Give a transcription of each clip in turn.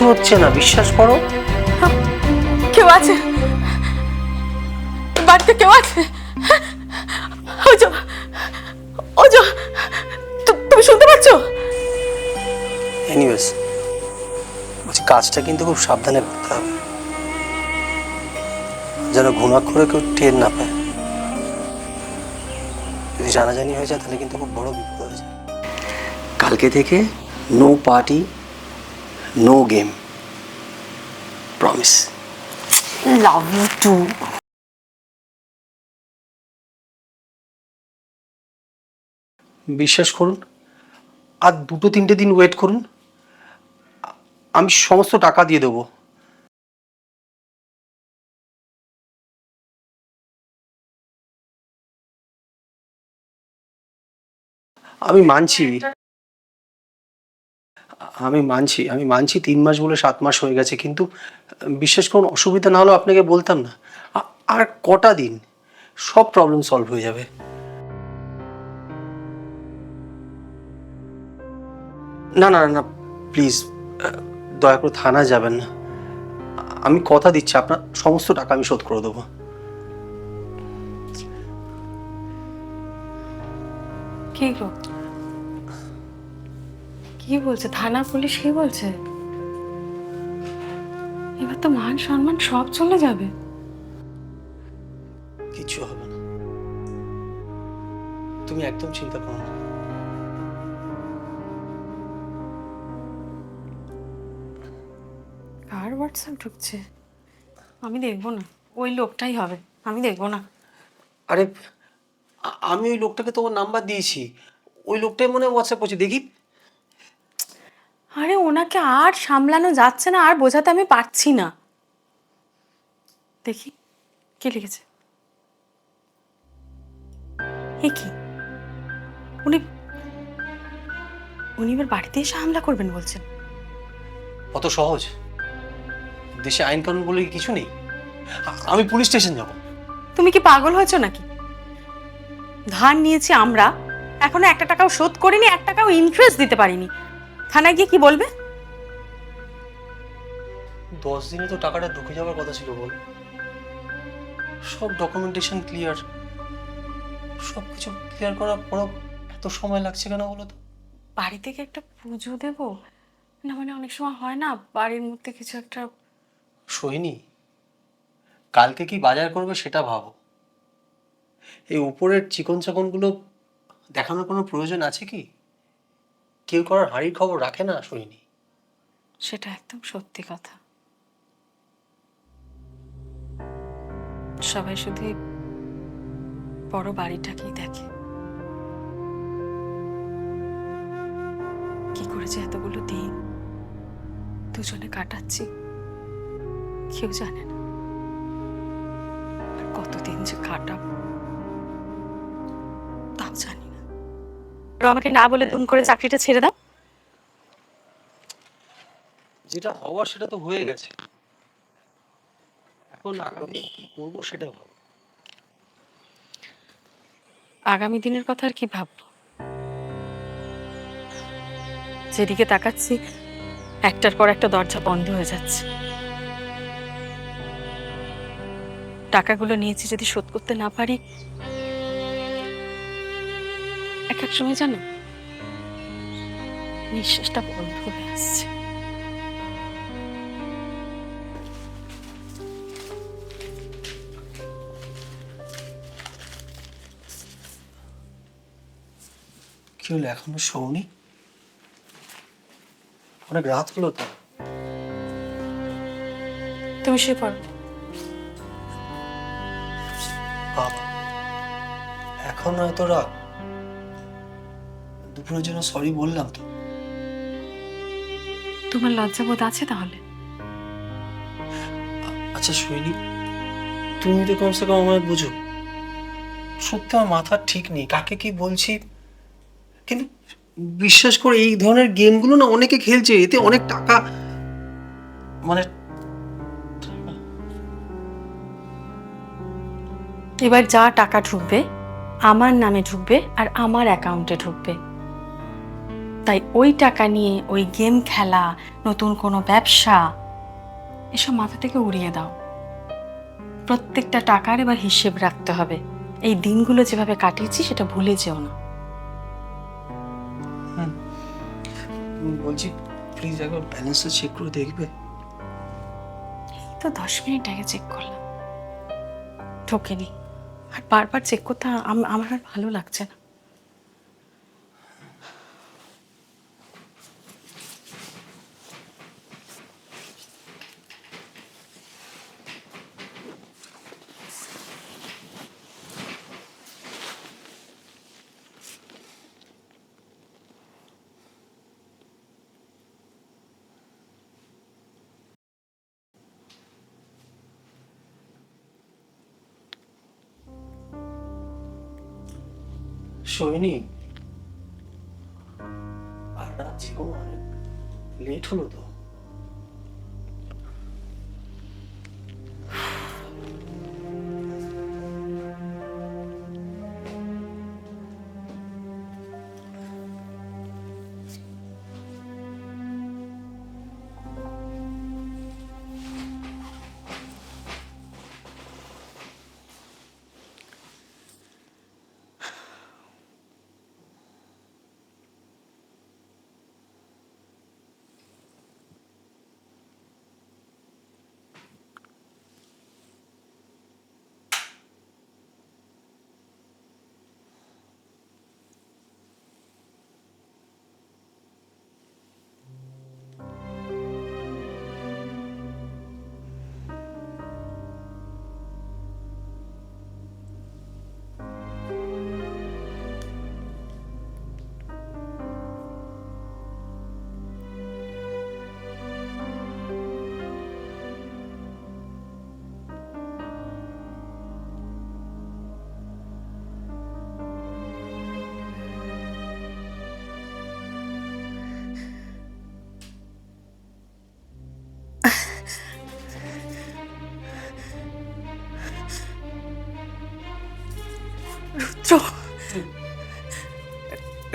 কিচ্ছু হচ্ছে না বিশ্বাস করো। কেউ আছে? বাড়িতে কেউ আছে? ওজো ওজো তু- তুমি শুনতে পাচ্ছ? এনিওয়েজ বলছি কাজটা কিন্তু খুব সাবধানে করতে হবে। যেন ঘুমাক্ষরে কেউ টের না পায়। যদি জানাজানি হয়ে যায় তাহলে কিন্তু খুব বড় বিপদ হয়ে যায়। কালকে থেকে no party no game promise love you too বিশ্বাস করুন আর দুটো তিনটে দিন ওয়েট করুন আমি সমস্ত টাকা দিয়ে দেবো। আমি মানছি। আমি মানছি আমি মানছি তিন মাস বলে সাত মাস হয়ে গেছে, কিন্তু বিশ্বাস করুন, অসুবিধা না হলেও আপনাকে বলতাম না। আর কটা দিন, সব প্রবলেম সলভ হয়ে যাবে। না না না প্লিজ দয়া করে থানা যাবেন না। আমি কথা দিচ্ছি, আপনার সমস্ত টাকা আমি শোধ করে দেবো। কি কি বলছে? থানা পুলিশ কি বলছে? এবার তো মান সম্মান সব চলে যাবে। কিছু হবে না। তুমি একদম চিন্তা করো না। কার হোয়াটসঅ্যাপ ঢুকছে? আমি দেখব না। ওই লোকটাই হবে। আমি দেখব না। আরে আমি ওই লোকটাকে তোমার নাম্বার দিয়েছি। ওই লোকটাই মনে হয় হোয়াটসঅ্যাপ করছে। দেখি আরে ওনাকে আর সামলানো যাচ্ছে না আর বোঝাতে আমি পারছি না। দেখি কে লিখেছে? এ কি? উনি উনি এবার বাড়িতে এসে হামলা করবেন বলছেন। অত সহজ? দেশে আইন কানুন বলে কিছু নেই? আমি পুলিশ স্টেশন যাব। তুমি কি পাগল হয়েছো নাকি? ধার নিয়েছি আমরা এখনও একটা টাকাও শোধ করিনি এক টাকাও ইন্টারেস্ট দিতে পারিনি। থানায় গিয়ে কি বলবে? দশ দিনে তো টাকাটা ঢুকে যাওয়ার কথা ছিল বল। সব ডকুমেন্টেশন ক্লিয়ার সব কিছু ক্লিয়ার করার পরও এত সময় লাগছে কেন বলো তো? বাড়ি থেকে একটা পুজো দেব? না মানে অনেক সময় হয় না? বাড়ির মধ্যে কিছু একটা সোহিনী কালকে কি বাজার করবে সেটা ভাবো। এই উপরের চিকন চাকনগুলো দেখানোর কোনো প্রয়োজন আছে কি? কেউ করার হাড়ির খবর রাখে না শুনিনি। সেটা একদম সত্যি কথা। সবাই শুধু বড় বাড়িটাকেই দেখে। কি করে যে এতগুলো দিন দুজনে কাটাচ্ছি, কেউ জানে না। আর কতদিন যে কাটাবো। আমাকে না বলে দুম করে চাকরিটা ছেড়ে দাও। যেটা হওয়ার সেটা তো হয়ে গেছে। এখন আগামী কি করব সেটা ভাবো। আগামী দিনের কথা আর কি ভাববো? যেদিকে তাকাচ্ছি একটার পর একটা দরজা বন্ধ হয়ে যাচ্ছে। টাকাগুলো নিয়েছি যদি শোধ করতে না পারি এক এক সময় জানো? নিঃশ্বাসটা বন্ধ হয়ে আসছে। কি হলো এখনও শোনি অনেক রাত হলো তো। তুমি শুয়ে পড়ো। বাবা এখন এত রাত। দুপুরের জন্য সরি বললাম তো। তোমার লজ্জাবোধ আছে তাহলে? আচ্ছা সৈনী তুমি তো কমসে কম আমায় বুঝো। সত্যি আমার মাথা ঠিক নেই কাকে কি বলছি? কিন্তু বিশ্বাস করে এই ধরনের গেমগুলো না অনেকে খেলছে এতে অনেক টাকা মানে এবার যা টাকা ঢুকবে আমার নামে ঢুকবে আর আমার অ্যাকাউন্টে ঢুকবে। তাই ওই টাকা নিয়ে ওই গেম খেলা নতুন কোনো ব্যবসা এসব মাথা থেকে উড়িয়ে দাও। প্রত্যেকটা টাকার এবার হিসেব রাখতে হবে। এই দিনগুলো যেভাবে কাটিয়েছি সেটা ভুলে যেও না। বলছি প্লিজ একবার ব্যালেন্সটা চেক করে দেখবে। এই তো দশ মিনিট আগে চেক করলাম। ঠকেনি। আর বারবার চেক করতে আমার আর ভালো লাগছে না। শোয়নি আর রাত অনেক লেট হলো তো।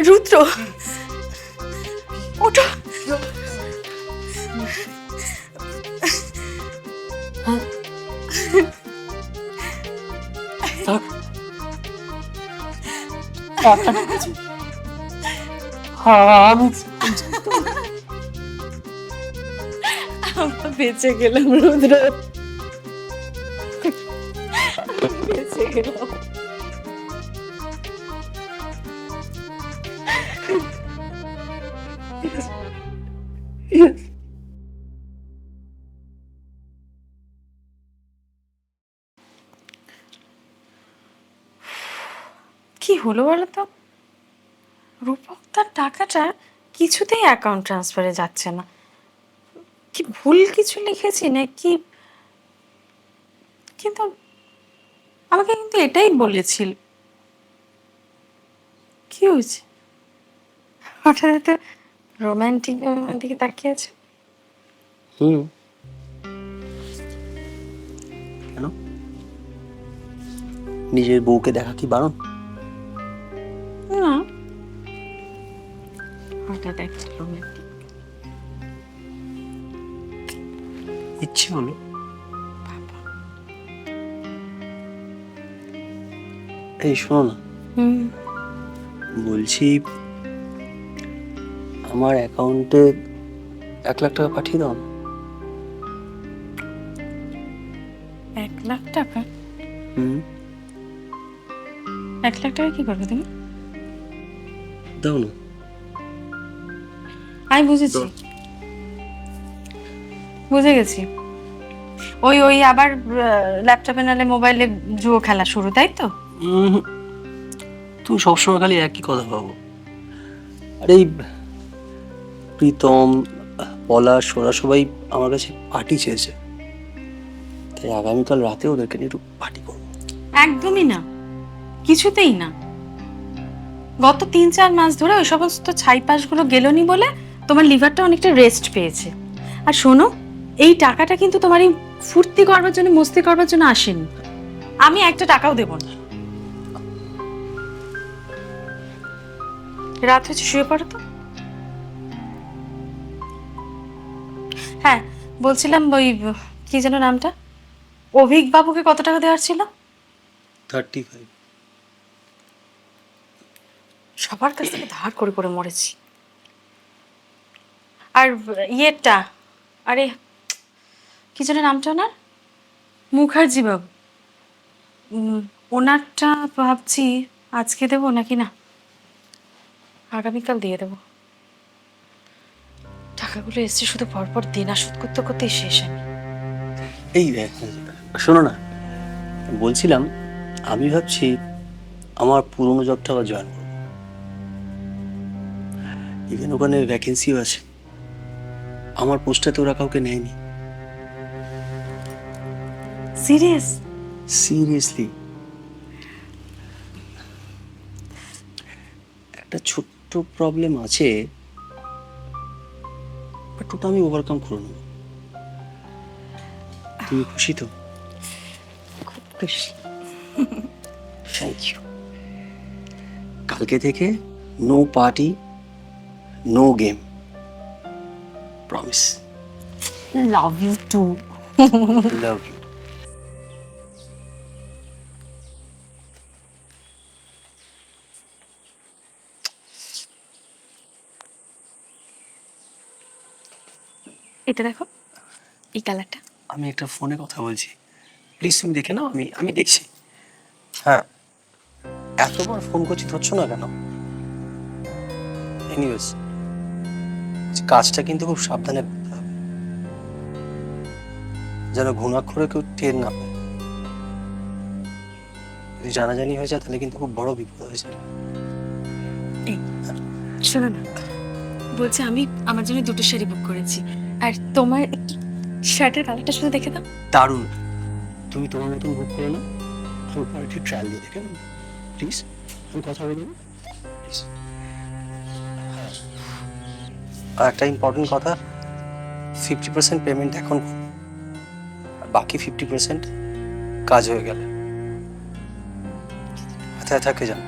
রুদ্র। ওটা আমি বেঁচে গেলাম রুদ্র। বেঁচে গেলাম। হলো বলো তো? রূপক তার টাকাটা কিছুতেই অ্যাকাউন্ট ট্রান্সফারে যাচ্ছে না। কি ভুল কিছু লিখেছি নাকি? কিন্তু আমাকে কিন্তু এটাই বলেছিল। কি হয়েছে? হঠাৎ এত রোম্যান্টিক দিকে তাকিয়ে আছে। হুম নিজের বউকে দেখা কি বারণ? না। হঠাৎ একটা রোম্যান্টিক ইচ্ছে হলো বাবা। এই শোনো হুম। বলছি আমার অ্যাকাউন্টে এক লাখ টাকা পাঠিয়ে দাও এক লাখ টাকা? হুম। এক লাখ টাকা কি করবে তুমি? দাও না আমি বুঝেছি বুঝে গেছি ওই ওই আবার ল্যাপটপে নালে মোবাইলে জুয়ো খেলা শুরু তাই তো? তুমি সবসময় খালি একই কথা ভাবো। আরে প্রীতম পলাশ ওরা সবাই আমার কাছে পার্টি চেয়েছে। তাই আগামীকাল রাতে ওদেরকে নিয়ে একটু পার্টি করব। একদমই না। কিছুতেই না। গত তিন চার মাস ধরে ওই সমস্ত ছাইপাশগুলো গেলনি বলে তোমার লিভারটা অনেকটা রেস্ট পেয়েছে। আর শোনো, এই টাকাটা কিন্তু তোমার এই ফুর্তি করবার জন্য, মস্তি করবার জন্য আসেনি। আমি একটা টাকাও দেব না। রাত হচ্ছে শুয়ে পড়ো তো। হ্যাঁ বলছিলাম ওই, কি যেন নামটা? অভিক বাবুকে কত টাকা দেওয়ার ছিল? থার্টি ফাইভ সবার কাছ থেকে ধার করে করে মরেছি। আর ইয়েটা, আরে, কি যেন নামটা ওনার? মুখার্জি বাবু। ওনারটা ভাবছি আজকে দেবো নাকি না? আগামীকাল দিয়ে দেবো। টাকাগুলো এসছে শুধু পরপর দেনা শোধ করতে করতেই শেষ আমি। এই শোনো না, বলছিলাম, আমি ভাবছি আমার পুরনো জবটা আবার জয়েন করব। ইভেন ওখানে ভ্যাকেন্সিও আছে। আমার পোস্টটাতে ওরা কাউকে নেয়নি। সিরিয়াস সিরিয়াসলি একটা ছোট্ট প্রবলেম আছে বাট ওটা আমি ওভারকাম করে নেব। তুমি খুশি তো? খুব খুশি। থ্যাংক ইউ কালকে থেকে no party no game promise love you too love you এটা দেখো এই কালারটা। আমি একটা ফোনে কথা বলছি। প্লিজ তুমি দেখে নাও আমি আমি দেখছি। হ্যাঁ। এতবার ফোন করছি ধরছো না কেন? এনিওয়েজ কাজটা কিন্তু খুব সাবধানে করতে হবে যেন ঘুণাক্ষরে কেউ টের না পায়। যদি জানাজানি হয়ে যায় তাহলে কিন্তু খুব বড় বিপদ হয়ে শোনো না। বলছি আমি আমার জন্য দুটো শাড়ি বুক করেছি। আর তোমার শার্টের কালারটা শুধু দেখে দাও। দারুণ। তুমি তোমার মতন বুক করে না। আমার পার্টি ট্রায়াল দিয়ে দেখে প্লিজ আমি কথা বলে দেবো আর একটা ইম্পর্টেন্ট কথা ফিফটি পার্সেন্ট পেমেন্ট এখন আর বাকি ফিফটি পার্সেন্ট কাজ হয়ে গেলে। হাতে থাকে যান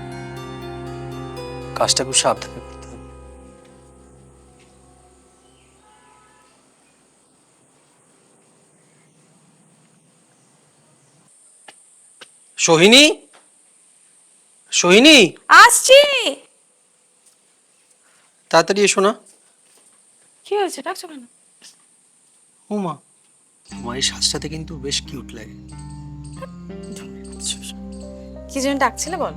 কাজটা খুব সাবধানে করতে হবে। সোহিনী? সোহিনী? আসছি। তাড়াতাড়ি এসো না। কি হয়েছে? ডাকছো কেন? ও তোমার এই সাজটাতে কিন্তু বেশ কিউট লাগে। কি জন্য ডাকছিলে বল।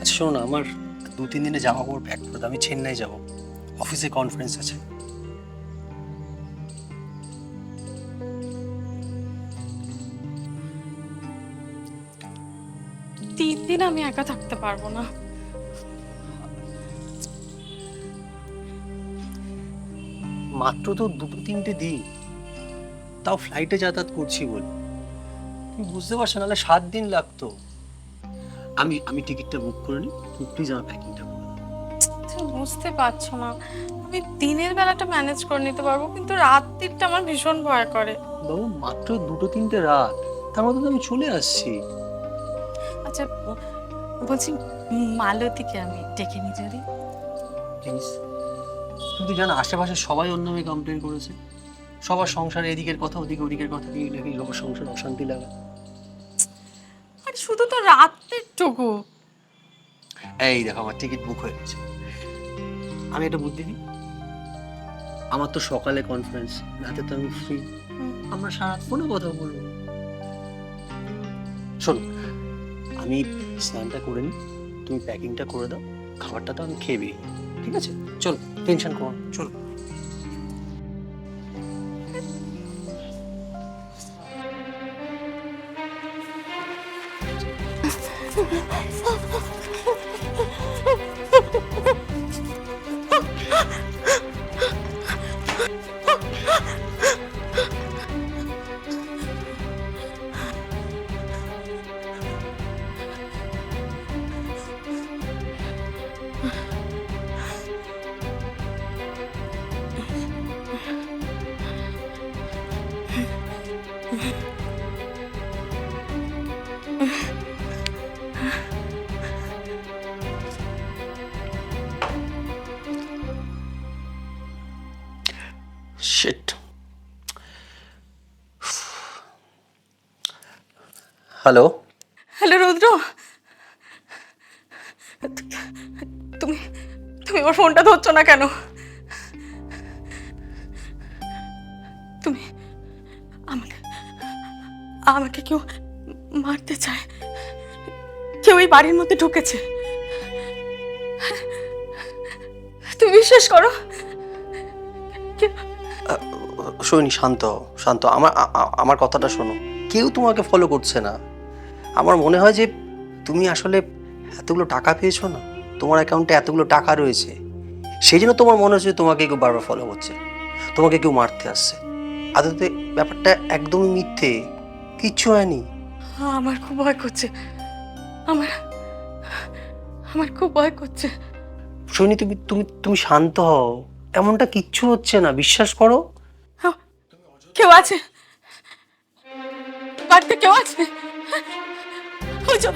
আচ্ছা শোনো না আমার দু তিন দিনে জামা কাপড় প্যাক করে দাও আমি চেন্নাই যাব। অফিসে কনফারেন্স আছে। তিন দিন আমি একা থাকতে পারব না। মাত্র তো দুটো তিনটে দিন। তাও ফ্লাইটে যাতায়াত করছি বলে। তুমি বুঝতে পারছ নাহলে সাত দিন লাগতো। আমি আমি টিকিটটা বুক করে নিই। তুমি প্লিজ আমার প্যাকিংটা করে। তুমি বুঝতে পারছ না। আমি দিনের বেলাটা ম্যানেজ করে নিতে পারব কিন্তু রাত্রিটা আমার ভীষণ ভয় করে। বাবু মাত্র দুটো তিনটে রাত। তার মধ্যে তো আমি চলে আসছি। আচ্ছা বলছি মালতীকে আমি ডেকে নিই যদি। প্লিজ তুমি তো জানো আশেপাশে সবাই অন্য নামে কমপ্লেন করেছে। সবার সংসারে এদিকের কথা ওদিকে ওদিকের কথা দিয়ে নাকি লোকের সংসার অশান্তি লাগে। আর শুধু তো রাত্রের টুকু। এই দেখো আমার টিকিট বুক হয়ে গেছে। আমি একটা বুদ্ধি দিই? আমার তো সকালে কনফারেন্স রাতে তো আমি ফ্রি আমরা সারা ফোনে কথা বলব। শোনো আমি স্নানটা করে নিই তুমি প্যাকিংটা করে দাও খাবারটা তো আমি খেয়ে বেরিয়ে ঠিক আছে? চলো। টেনশন করো না, চলো হ্যালো হ্যালো রুদ্র। তুমি তুমি আমার ফোনটা ধরছো না কেন? তুমি আমাকে আমাকে কেউ মারতে চায়। কেউ এই বাড়ির মধ্যে ঢুকেছে। তুমি বিশ্বাস করো? শোনি শান্ত শান্ত। আমার আমার কথাটা শোনো। কেউ তোমাকে ফলো করছে না। আমার মনে হয় যে তুমি আসলে এতগুলো টাকা পেয়েছ না? তোমার অ্যাকাউন্টে এতগুলো টাকা রয়েছে। সেই জন্য তোমার মনে হচ্ছে তোমাকে কেউ বারবার ফলো করছে। তোমাকে কেউ মারতে আসছে। আদতে ব্যাপারটা একদমই মিথ্যে। কিচ্ছু হয়নি। আমার খুব ভয় করছে। আমার আমার খুব ভয় করছে। শোনি তুমি তুমি তুমি শান্ত হও। এমনটা কিচ্ছু হচ্ছে না। বিশ্বাস করো। কেউ আছে? বাড়িতে কেউ আছে? ওজো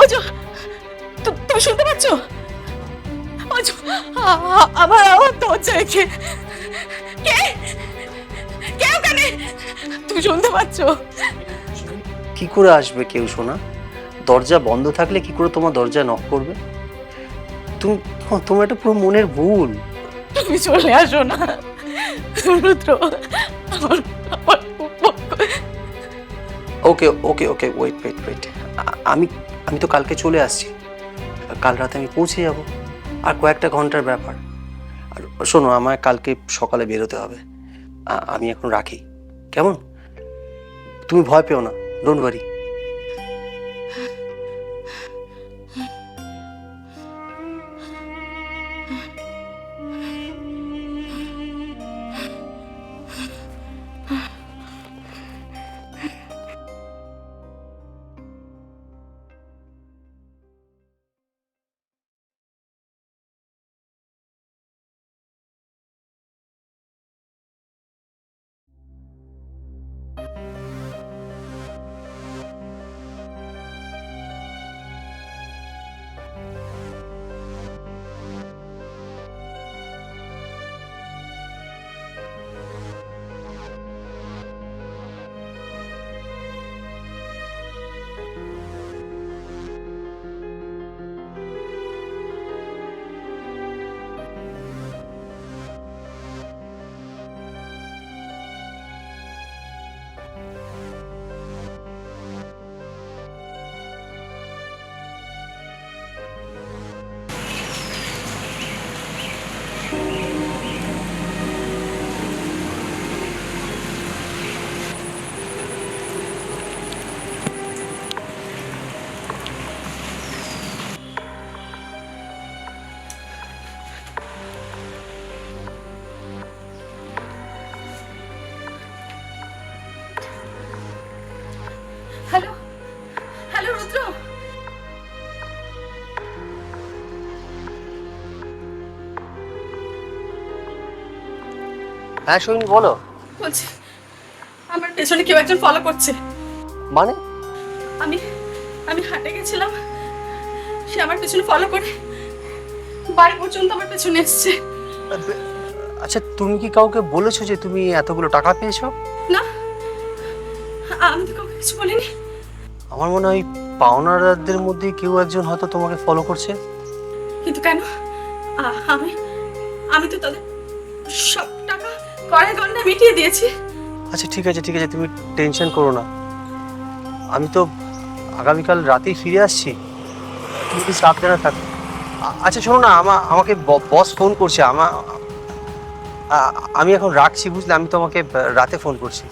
ওজো তুমি শুনতে পাচ্ছ? ওজো আমার আওয়াজ হচ্ছে কে কে? কে ওখানে? তুমি শুনতে পাচ্ছ? কি করে আসবে কেউ শোনা দরজা বন্ধ থাকলে কি করে তোমার দরজা নক করবে? তুমি তোমার এটা পুরো মনের ভুল। তুমি চলে আসো না রুদ্র। আমার okay okay okay wait wait wait আমি আমি তো কালকে চলে আসছি। কাল রাতে আমি পৌঁছে যাব। আর কয়েকটা ঘণ্টার ব্যাপার। আর শোনো, আমায় কালকে সকালে বেরোতে হবে। আমি এখন রাখি। কেমন? তুমি ভয় পেও না don't worry hello? Hello Rudra? হ্যাঁ সৈনী বলো। বলছি আমার পেছনে কেউ একজন ফলো করছে। মানে? আমি আমি হাঁটে গেছিলাম। সে আমার পেছনে ফলো করে। বাড়ি পর্যন্ত আমার পেছনে এসছে। আচ্ছা তুমি কি কাউকে বলেছ যে তুমি এতগুলো টাকা পেয়েছ? না আমি তো কিছু বলিনি? আমার মনে হয় পাওনাদারদের মধ্যে কেউ একজন হয়তো তোমাকে ফলো করছে। কিন্তু কেন? আমি আমি তো তাদের সব টাকা কড়াই গন্ডা মিটিয়ে দিয়েছি। আচ্ছা ঠিক আছে ঠিক আছে তুমি টেনশন করো না। আমি তো আগামীকাল রাতেই ফিরে আসছি। তুমি সাবধানে থাকো। আচ্ছা শোনো না আমা আমাকে বস ফোন করছে আমা আমি এখন রাখছি বুঝলে? আমি তোমাকে রাতে ফোন করছি।